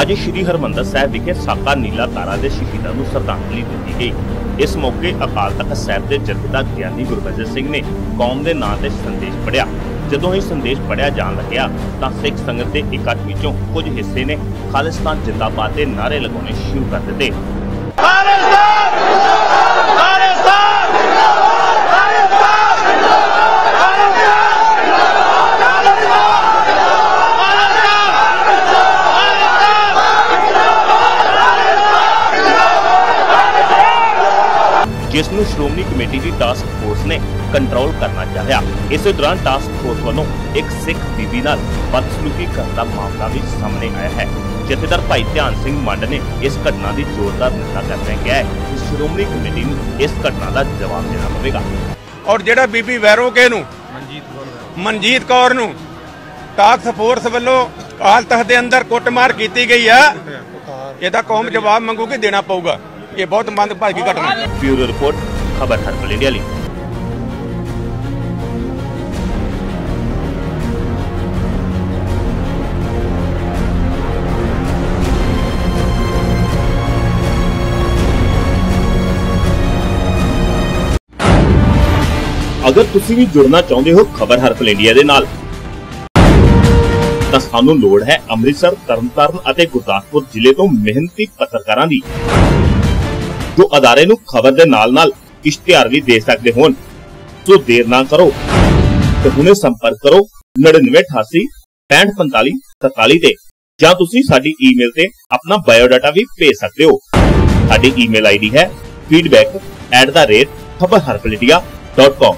ਅੱਜ ਸ਼੍ਰੀ ਹਰਮੰਦਰ ਸਾਹਿਬ ਵਿਖੇ ਸਾਕਾ ਨੀਲਾ ਤਾਰਾ ਦੇ ਸ਼ਹੀਦਾਂ ਨੂੰ ਸ਼ਰਧਾਂਜਲੀ ਦਿੱਤੀ ਗਈ। ਇਸ ਮੌਕੇ ਅਕਾਲ ਤਖਤ ਸਾਹਿਬ ਦੇ ਜਥੇਦਾਰ ਗਿਆਨੀ ਗੁਰਬਚਨ ਸਿੰਘ ਨੇ ਕੌਮ ਦੇ ਨਾਂ ਤੇ ਸੰਦੇਸ਼ ਪੜਿਆ ਜਦੋਂ ਇਹ ਸੰਦੇਸ਼ ਪੜਿਆ ਜਾਣ ਲੱਗਿਆ, ਤਾਂ ਸਿੱਖ ਸੰਗਤ ਦੇ ਇਕੱਠ ਵਿੱਚੋਂ ਕੁਝ ਹਿੱਸੇ ਨੇ ਖਾਲਿਸਤਾਨ ਜਿੰਦਾਬਾਦ ਦੇ ਨਾਅਰੇ ਲਗਾਉਣੇ ਸ਼ੁਰੂ ਕਰ ਦਿੱਤੇ। ਜਿਸ ਨੂੰ ਸ਼੍ਰੋਮਣੀ ਕਮੇਟੀ ਦੀ ਟਾਸਕ ਫੋਰਸ ਨੇ ਕੰਟਰੋਲ ਕਰਨਾ ਚਾਹਿਆ। ਇਸੇ ਦੌਰਾਨ ਟਾਸਕ ਫੋਰਸ ਵੱਲੋਂ ਇੱਕ ਸਿੱਖ ਬੀਬੀ ਨਾਲ ਬਦਸਲੂਕੀ ਕਰਨ ਦਾ ਮਾਮਲਾ ਵੀ ਸਾਹਮਣੇ ਆਇਆ ਹੈ। ਜਥੇਦਾਰ ਭਾਈ ਧਿਆਨ ਸਿੰਘ ਮੰਡ ਨੇ ਇਸ ਘਟਨਾ ਦੀ ਜ਼ੋਰਦਾਰ ਨਿੰਦਾ ਕਰਦਿਆਂ ਕਿਹਾ ਹੈ ਕਿ ਸ਼੍ਰੋਮਣੀ ਕਮੇਟੀ ਨੂੰ ਇਸ ਘਟਨਾ ਦਾ ਜਵਾਬ ਦੇਣਾ ਪਵੇਗਾ। ਔਰ ਜਿਹੜਾ ਬੀਬੀ ਵੈਰੋਕੇ ਨੂੰ ਮਨਜੀਤ ਕੌਰ ਨੂੰ ਟਾਕਸ ਫੋਰਸ ਵੱਲੋਂ ਕਾਲ ਤਖਤ ਦੇ ਅੰਦਰ ਕੁੱਟਮਾਰ ਕੀਤੀ ਗਈ ਆ। ਇਹਦਾ ਕੌਮ ਜਵਾਬ ਮੰਗੂਗੀ ਦੇਣਾ ਪਊਗਾ? ਇਹ ਬਹੁਤ ਮੰਦਭਾਗੀ ਘਟਨਾ। ਹੈ ਬਿਊਰੋ ਰਿਪੋਰਟ, ਖਬਰ ਹਰਪਲ ਇੰਡੀਆ ਲਈ। ਅਗਰ ਤੁਸੀਂ ਵੀ ਜੁੜਨਾ ਚਾਹੁੰਦੇ ਹੋ ਖਬਰ ਹਰਪਲ ਇੰਡੀਆ ਦੇ ਨਾਲ, ਤਾਂ ਸਾਨੂੰ ਲੋੜ ਹੈ ਅੰਮ੍ਰਿਤਸਰ, ਤਰਨਤਾਰਨ ਅਤੇ ਗੁਰਦਾਸਪੁਰ ਜ਼ਿਲ੍ਹੇ ਤੋਂ ਮਿਹਨਤੀ ਪੱਤਰਕਾਰਾਂ ਦੀ। ਜੋ ਅਦਾਰੇ ਨੂੰ ਖਬਰ ਦੇ ਨਾਲ-ਨਾਲ ਇਸ਼ਤਿਹਾਰ ਵੀ ਦੇ ਸਕਦੇ ਹੋਣ। ਸੋ ਦੇਰ ਨਾ ਕਰੋ। ਤੇ ਹੁਣੇ ਸੰਪਰਕ ਕਰੋ 9988 6545 47 ਤੇ, ਜਾਂ ਤੁਸੀਂ ਸਾਡੀ ਈਮੇਲ ਤੇ ਆਪਣਾ ਬਾਇਓਡਾਟਾ ਵੀ ਭੇਜ ਸਕਦੇ ਹੋ। ਸਾਡੀ ਈਮੇਲ ਆਈਡੀ ਹੈ feedback@khabarharpaladia.com